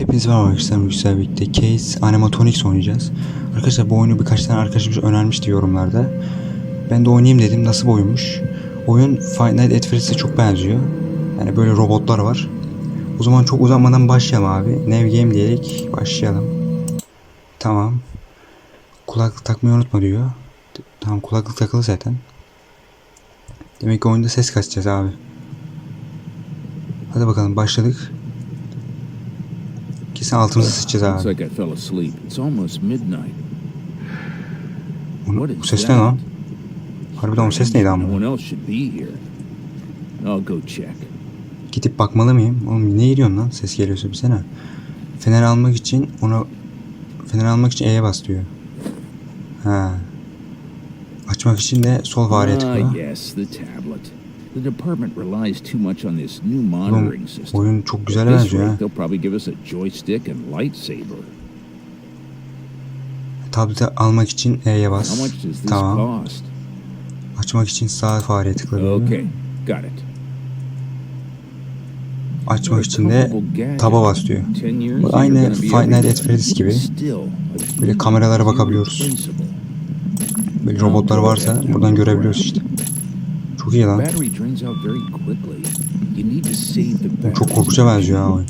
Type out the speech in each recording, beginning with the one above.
Hepinize merhaba arkadaşlar. Yüksel birlikte Case Animatronics oynayacağız. Arkadaşlar bu oyunu birkaç tane arkadaşımız önermişti yorumlarda. Ben de oynayayım dedim. Nasıl bir oyunmuş? Oyun Five Nights at Freddy's'e çok benziyor. Yani böyle robotlar var. O zaman çok uzanmadan başlayalım abi. New Game diyerek başlayalım. Tamam. Kulaklık takmayı unutma diyor. Tamam kulaklık takılı zaten. Demek ki oyunda ses kasacağız abi. Hadi bakalım başladık. Kesin altımıza sıçacağız abi. Onu- bu ses ne lan? Harbiden o ses neydi ama? Gidip bakmalı mıyım? Oğlum ne gidiyorsun lan? Ses geliyorsa bir sene. Fener almak için ona fener almak için E'ye bas diyor. Ha. Açmak için de sol fareye Ah, tıkla. The department relies too much on this new monitoring system. oyun çok güzel benziyor ha. they'll probably give us a joystick and lightsaber. Tableti almak için E'ye bas. Tamam. Açmak için sağ fareye tıkla diyor. Okay, got it. Açmak için de taba bas diyor. Bu aynı Five Nights at. Freddy's gibi. Böyle kameralara bakabiliyoruz. Böyle robotlar varsa buradan görebiliyoruz işte. Çok iyi lan. Battery. Çok korkunça benziyor ha oyun.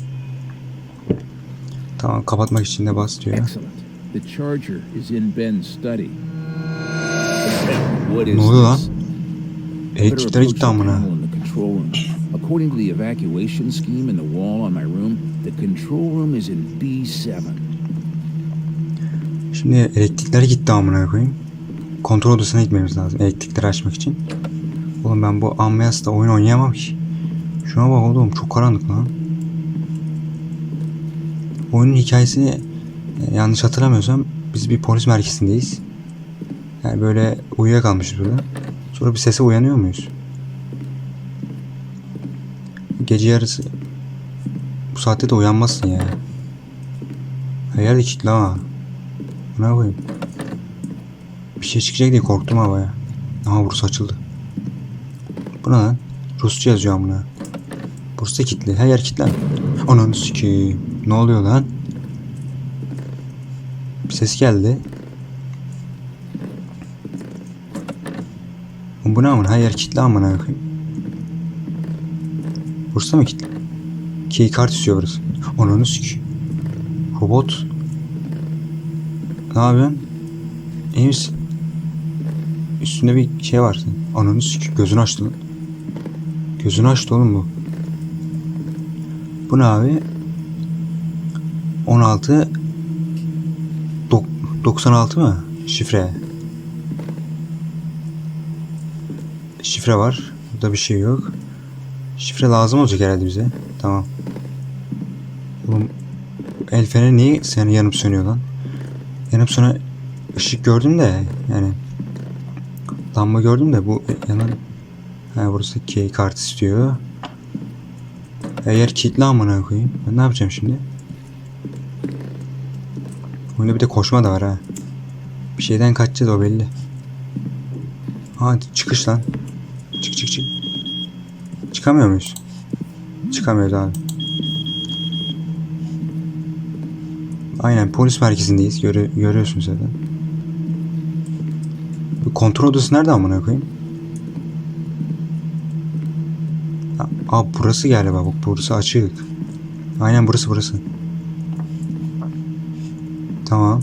Tamam kapatmak için de bas diyor. Excellent. The charger is in Ben's study. What is Ne oluyor lan? this? Better Elektrikler approach gitti amına. According to the evacuation scheme in the wall on my room, the control room is in B7. Şimdi elektrikler gitti amına koyayım. Kontrol odasına gitmemiz lazım elektrikleri açmak için. Oğlum ben bu Ambiance'da oyun oynayamam ki. Şuna bak oğlum çok karanlık lan. Oyunun hikayesini e, yanlış hatırlamıyorsam biz bir polis merkezindeyiz. Yani böyle uyuyakalmışız burada. Sonra bir sese uyanıyor muyuz? Gece yarısı bu saatte de uyanmazsın ya. Her yerde kilitli ha. Ne yapayım? Bir şey çıkacak diye korktum havaya. Aha burası açıldı. Bu ne lan? Rusça yazıyor amına. Burası da. Her yer kilitli. Ananı sikeyim. Ne oluyor lan? Bir ses geldi. Bu ne amına? Her yer kilitli amına koyayım. Burası mı kilitli? Key kart istiyor burası. Ananı sikeyim. Robot. Ne yapıyorsun? İyi misin? Üstünde bir şey var. Ananı sikeyim. Gözünü açtı. Gözünü açtı oğlum bu. Bu ne abi? 16 dok- 96 mı? Şifre. Şifre var. Burada bir şey yok. Şifre lazım olacak herhalde bize. Tamam. Oğlum el feneri niye senin yanıp sönüyor lan? Yanıp sonra ışık gördüm de yani lamba gördüm de bu yanan ha burası key kart istiyor. Eğer kilitli amına koyayım. Ben ne yapacağım şimdi? Oyunda bir de koşma da var ha. Bir şeyden kaçacağız o belli. Ha çıkış lan. Çık çık çık. Çıkamıyor muyuz? Çıkamıyoruz abi. Aynen polis merkezindeyiz. Göre, görüyorsun zaten. Bu kontrol odası nerede amına koyayım? Aa burası galiba bak burası açık. Aynen burası burası. Tamam.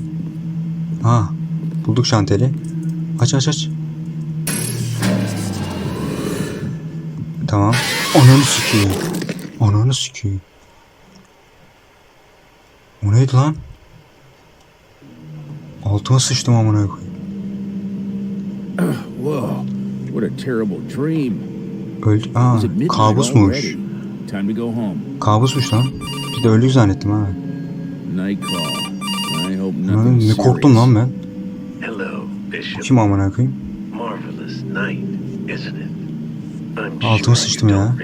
Aa bulduk şanteli. Aç aç aç. Tamam. Ananı sikeyim. Ananı sikeyim. O neydi lan? Altıma sıçtım amına koyayım. Whoa, what a terrible dream. Öldü. Aa, kabusmuş. Kabusmuş lan. Bir de öldük zannettim ha. Lan ne korktum lan ben. Kim amına koyayım? Altıma sıçtım ya.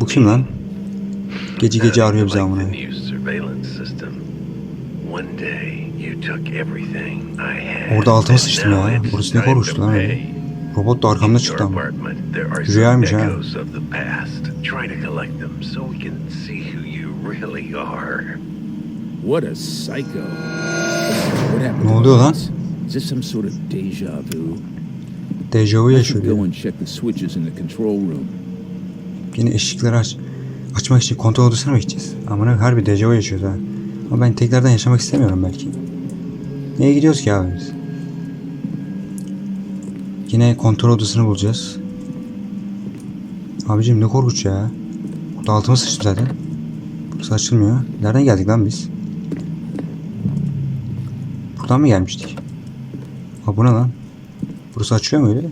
Bu kim lan? Gece gece arıyor bizi amına. One day Orada altıma sıçtım ya. Burası ne to lan öyle. Robot da arkamda çıktı ama. Rüyaymış ha. What a psycho. What happened Ne oluyor lan? Is this some sort of deja vu? Dejavu I yaşıyor should go and check the switches in the control room. Yine ışıkları aç. Açmak için kontrol odasına mı gideceğiz? Amına harbi dejavu yaşıyoruz ha. Ama ben tekrardan yaşamak istemiyorum belki. Niye gidiyoruz ki abi biz? Yine kontrol odasını bulacağız. Abicim ne korkunç ya. Burada altıma sıçtım zaten. Burası açılmıyor. Nereden geldik lan biz? Buradan mı gelmiştik? Ha bu ne lan? Burası açıyor mu öyle?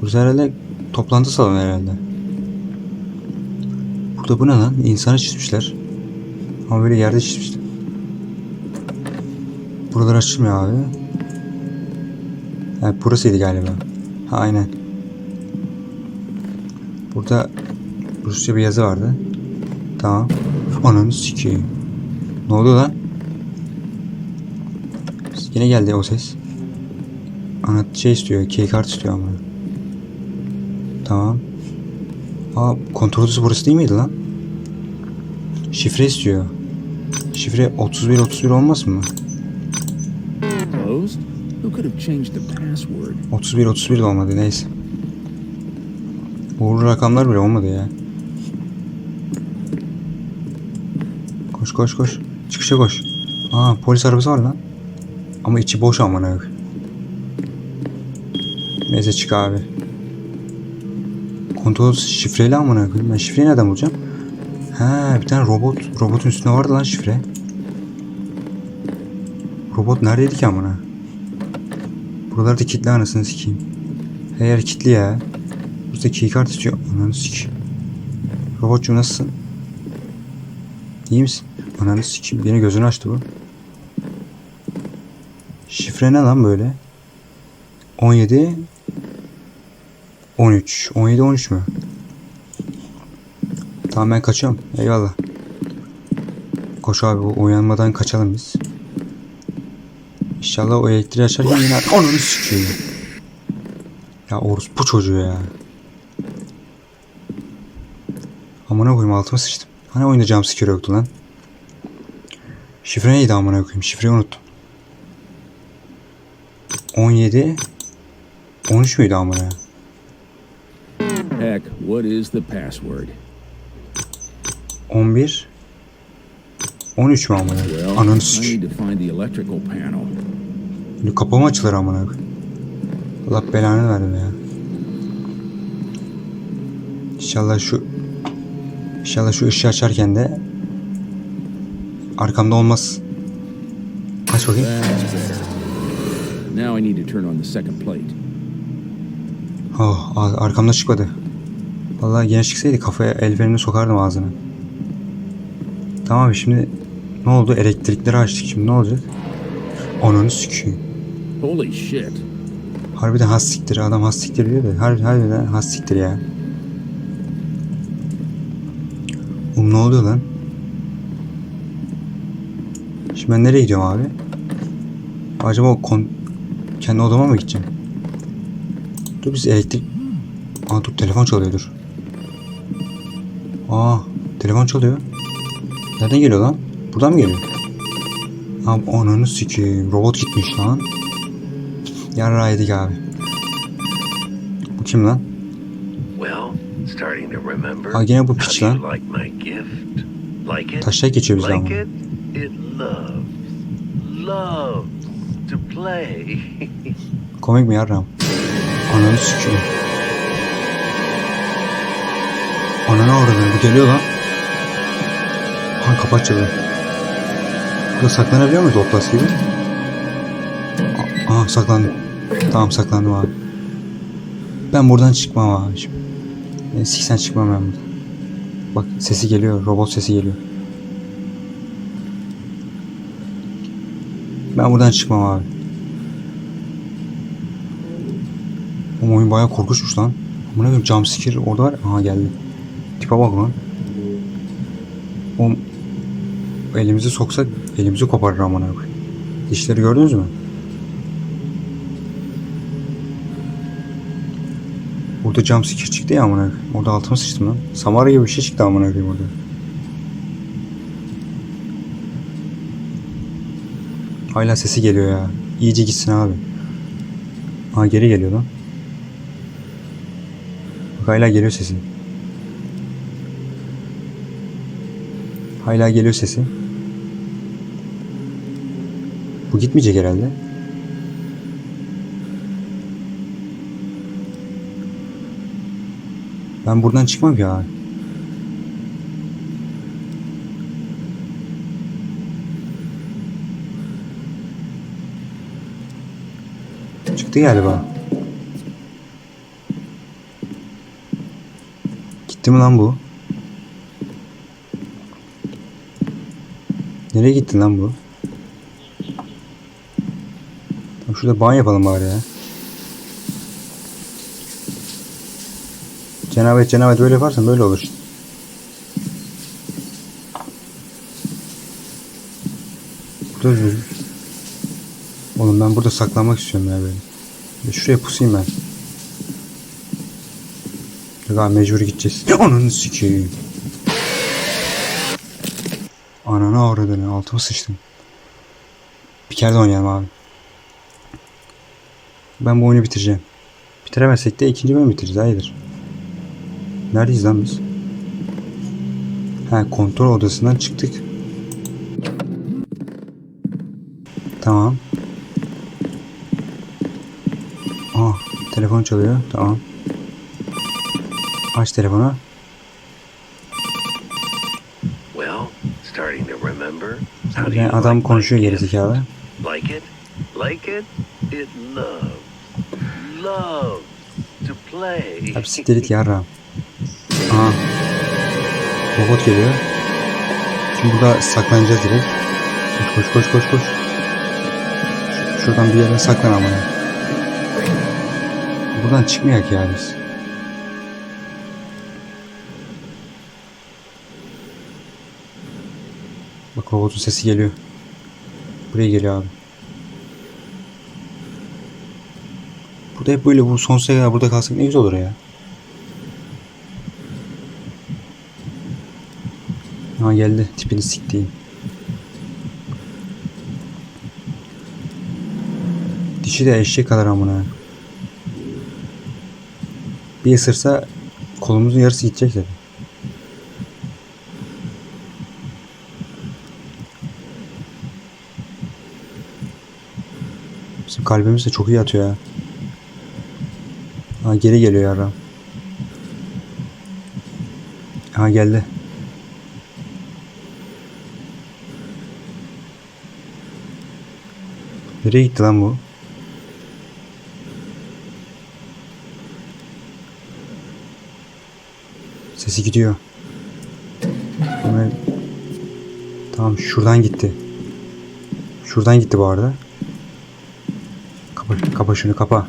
Burası herhalde toplantı salonu herhalde. Burada bu ne lan? İnsanı çizmişler. Ama böyle yerde çizmişler. Buralar açılmıyor abi. Evet burasıydı galiba. Ha aynen. Burada Rusça bir yazı vardı. Tamam. Ananı sikeyim. Ne oluyor lan? Yine geldi o ses. Anlat şey istiyor. Keycard istiyor ama. Tamam. Aa kontrol odası burası değil miydi lan? Şifre istiyor. Şifre 31 31 olmaz mı? Who could have changed the password? 31 31 de olmadı neyse. Uğurlu rakamlar bile olmadı ya. Koş koş koş. Çıkışa koş. Aa polis arabası var lan. Ama içi boş amına koyayım. Neyse çık abi. Kontrol şifreyle amına koyayım. Ben şifreyi nereden bulacağım? Ha bir tane robot. Robotun üstünde vardı lan şifre. Robot neredeydi ki amına? Buralarda kilitli anasını sikeyim. Her yer kilitli ya. Burada keycard istiyor. Ananı sikeyim. Robotçum nasılsın? İyi misin? Ananı sikeyim. Yine gözünü açtı bu. Şifre ne lan böyle? 17 13 17 13 mü? Tamam ben kaçıyorum. Eyvallah. Koş abi uyanmadan kaçalım biz. İnşallah o elektriği açarken yine ananı sikeyim. Ya orospu çocuğu ya. Amına koyayım altıma sıçtım. Hani oyunda jumpscare yoktu lan. Şifre neydi amına koyayım? Şifreyi unuttum. 17 13 müydü amına? Heck, what is the password? 11 13 mü amına? Ananı panel. Şimdi kapı mı açılır amına? Allah belanı verdi ya. İnşallah şu İnşallah şu ışığı açarken de arkamda olmaz. Aç bakayım. Now I need to turn on the second plate. Oh, arkamda çıkmadı. Vallahi yine çıksaydı kafaya el fenerini sokardım ağzına. Tamam şimdi ne oldu? Elektrikleri açtık şimdi ne olacak? Ananı sikeyim. Holy shit. Harbiden has siktir. Adam has siktir diyor da. Harbi, harbiden has siktir ya. Oğlum ne oluyor lan? Şimdi ben nereye gidiyorum abi? Acaba o kon... Kendi odama mı gideceğim? Dur biz elektrik... Aa dur telefon çalıyor dur. Aa telefon çalıyor. Nereden geliyor lan? Buradan mı geliyor? Abi ananı sikeyim. Robot gitmiş lan. Yarra yedik abi. Bu kim lan? Aa gene bu piç lan. Taşak geçiyor bizden ama. Komik mi yarram? Ananı sikeyim. Ananı avradını bu geliyor lan. Han kapı açıldı. Burada saklanabiliyor muyuz Outlast gibi? A- Aha saklandım. Tamam saklandım abi. Ben buradan çıkmam abi şimdi. E, siksen çıkmam ben buradan. Bak sesi geliyor. Robot sesi geliyor. Ben buradan çıkmam abi. Oğlum oyun bayağı korkunçmuş lan. Amına koyayım jumpscare orada var. Aha geldi. Tipe bak lan. Oğlum elimizi soksak elimizi koparır amına koyayım. Dişleri gördünüz mü? Orada jumpscare çıktı ya amına. koyayım. Orada altıma sıçtım lan. Samara gibi bir şey çıktı amına koyayım orada. Hala sesi geliyor ya. İyice gitsin abi. Ha geri geliyor lan. Bak hala geliyor sesi. Hala geliyor sesi. Bu gitmeyecek herhalde. Ben buradan çıkmam ya. Çıktı galiba. Gitti mi lan bu? Nereye gitti lan bu? Tamam şurada banyo yapalım bari ya. Cenabet cenabet böyle yaparsan böyle olur. işte. Dur dur. Oğlum ben burada saklanmak istiyorum ya böyle. Ya Şuraya pusayım ben. Abi mecbur gideceğiz. Ananı sikeyim. Ananı avradını altıma sıçtım. Bir kere de oynayalım abi. Ben bu oyunu bitireceğim. Bitiremezsek de ikinci bölüm bitireceğiz. Hayırdır? Neredeyiz lan biz? Ha kontrol odasından çıktık. Tamam. Aa telefon çalıyor. Tamam. Aç telefonu. Well, starting to remember. Yani adam konuşuyor gerizekalı. Like it? Like it? It loves. Loves to play. Abi siktir git yarram. Aha. Robot geliyor. Şimdi burada saklanacağız direkt. Koş koş koş koş koş. Şuradan bir yere saklan ama. Buradan çıkmayak ya biz. Bak robotun sesi geliyor. Buraya geliyor abi. Burada hep böyle bu sonsuza kadar burada kalsak ne güzel olur ya. Ha geldi. Tipini siktiğim. Dişi de eşek kadar amına. Bir ısırsa kolumuzun yarısı gidecek dedi. Bizim kalbimiz de çok iyi atıyor ya. Ha geri geliyor yarram. Ha geldi. Nereye gitti lan bu? Sesi gidiyor. Hemen... Tamam şuradan gitti. Şuradan gitti bu arada. Kapa, kapa şunu kapa.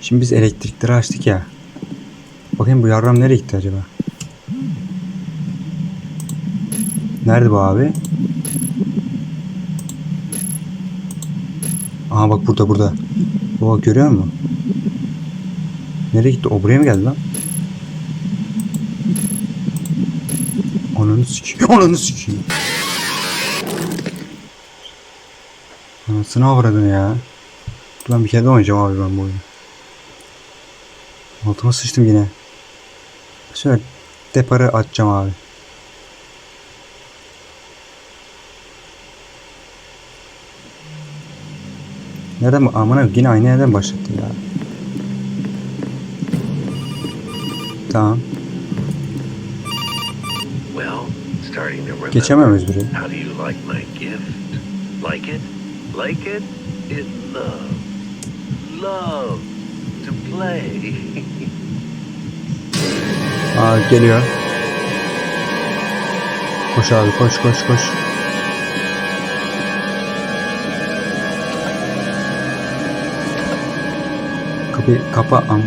Şimdi biz elektrikleri açtık ya. Bakayım bu yarram nereye gitti acaba? Nerede bu abi? Aha bak burada burada. Baba görüyor musun? Nereye gitti? O buraya mı geldi lan? Ananı sikeyim. Ananı sikeyim. Anasını avradın ya. Ben bir kere de oynayacağım abi ben bu oyunu. Altıma sıçtım yine. Şöyle deparı atacağım abi. Nereden amına yine aynı yerden başlattı ya. Tamam. Geçememiz biri. Like it? Like it? Loves. Loves to play. Aa geliyor. Koş abi koş koş koş. Kapıyı kapa am.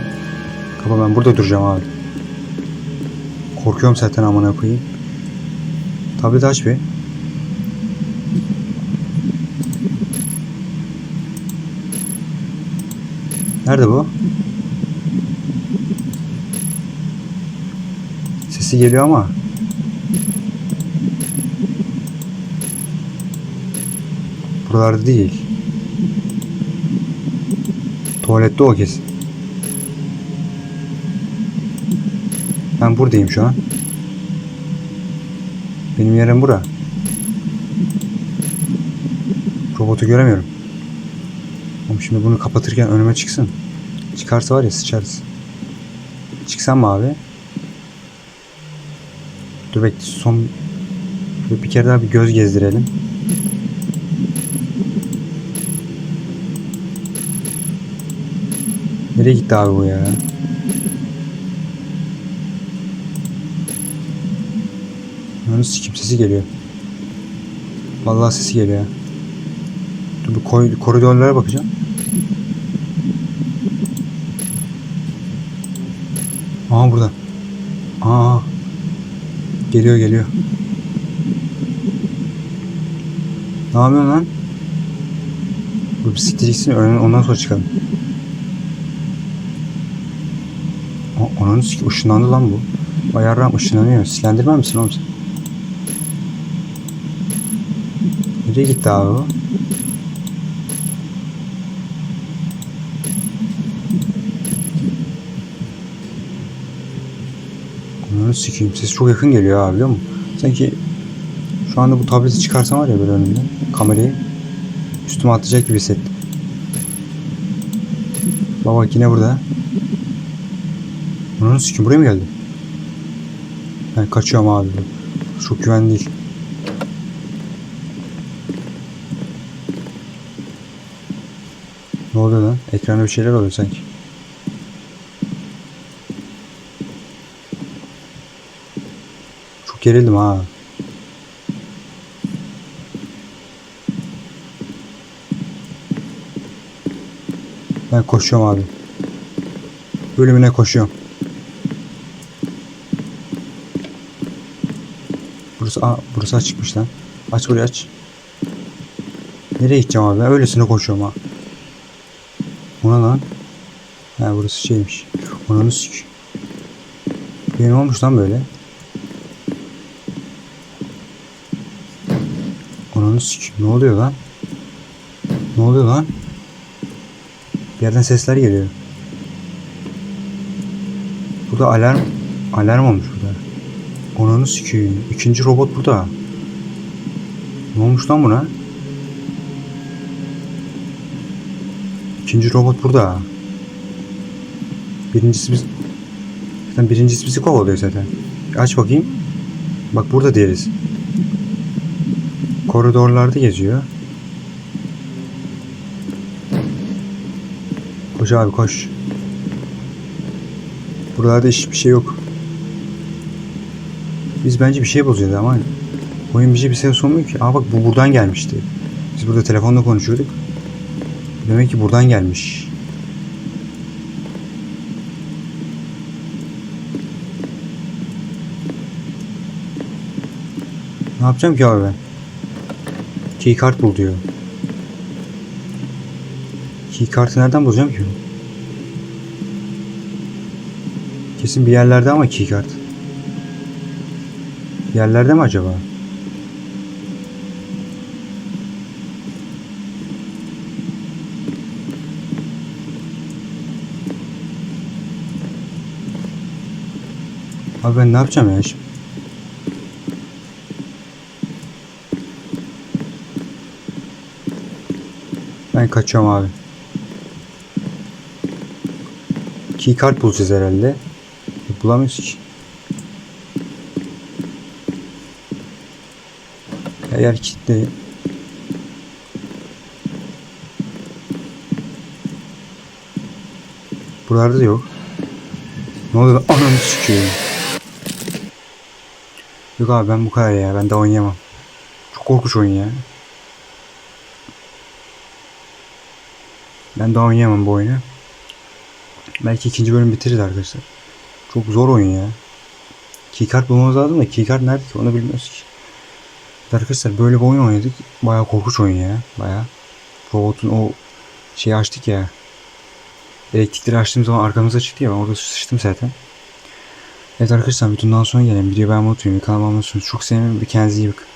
Kapa ben burada duracağım abi. Korkuyorum zaten amına koyayım. Tableti aç bir. Nerede bu? Sesi geliyor ama. Buralarda değil. Tuvalette o kesin. Ben buradayım şu an. Benim yerim bura. Robotu göremiyorum. Oğlum şimdi bunu kapatırken önüme çıksın. Çıkarsa var ya sıçarız. Çıksam mı abi? Dur bekle son bir kere daha bir göz gezdirelim. Nereye gitti abi bu ya? Onun sikim sesi geliyor. Vallahi sesi geliyor. Dur bir koridorlara bakacağım. Aha burada. Geliyor geliyor. Ne yapıyorsun lan? Bu bisikletçisin ondan sonra çıkalım. O, onun siki ışınlandı lan bu. Ayarram ışınlanıyor. Silendirmez misin oğlum sen? Nereye gitti abi o? Onu sikeyim. Ses çok yakın geliyor abi biliyor musun? Sanki şu anda bu tableti çıkarsam var ya böyle önümden kamerayı üstüme atlayacak gibi hissettim. Bak yine burada. Onu sikeyim buraya mı geldi? Ben kaçıyorum abi. Çok güvenli değil. Ne oluyor lan? Ekranda bir şeyler oluyor sanki. Gerildim ha. Ben koşuyorum abi. Bölümüne koşuyorum. Burası, aa, burası açıkmış lan. Aç burayı aç. Nereye gideceğim abi? Ben öylesine koşuyorum ha. Ona lan. Ha burası şeymiş. Ona sik. Benim olmuş lan böyle. Ananı sik. Ne oluyor lan? Ne oluyor lan? Bir yerden sesler geliyor. Burada alarm alarm olmuş burada. Ananı sikeyim. İkinci robot burada. Ne olmuş lan buna? İkinci robot burada. Birincisi biz... Zaten birincisi bizi kovalıyor zaten. Aç bakayım. Bak burada diğeriz. Koridorlarda geziyor. Koş abi koş. Buralarda hiçbir şey yok. Biz bence bir şey bozuyoruz ama oyun bize bir şey sunmuyor ki. Aa bak bu buradan gelmişti. Biz burada telefonla konuşuyorduk. Demek ki buradan gelmiş. Ne yapacağım ki abi ben? Keycard bul diyor. Keycard'ı nereden bulacağım ki? Kesin bir yerlerde ama keycard. Yerlerde mi acaba? Abi ben ne yapacağım ya şimdi? Kaçıyorum abi. Keycard bulacağız herhalde. Bulamıyoruz ki. Eğer kitle Buralarda da yok. Ne oluyor? lan? Ananı sikeyim. Yok abi ben bu kadar ya. Ben de oynayamam. Çok korkunç oyun ya. Ben daha oynayamam bu oyunu. Belki ikinci bölüm bitiririz arkadaşlar. Çok zor oyun ya. Keycard bulmamız lazım da keycard nerede ki onu bilmiyoruz ki. Arkadaşlar böyle bir oyun oynadık. Bayağı korkunç oyun ya. Bayağı. Robotun o şeyi açtık ya. Elektrikleri açtığım zaman arkamıza çıktı ya ben orada sıçtım zaten. Evet arkadaşlar daha sonra gelelim. Videoyu beğenmeyi unutmayın. Kanalıma abone olursanız çok sevinirim. Kendinize iyi bakın.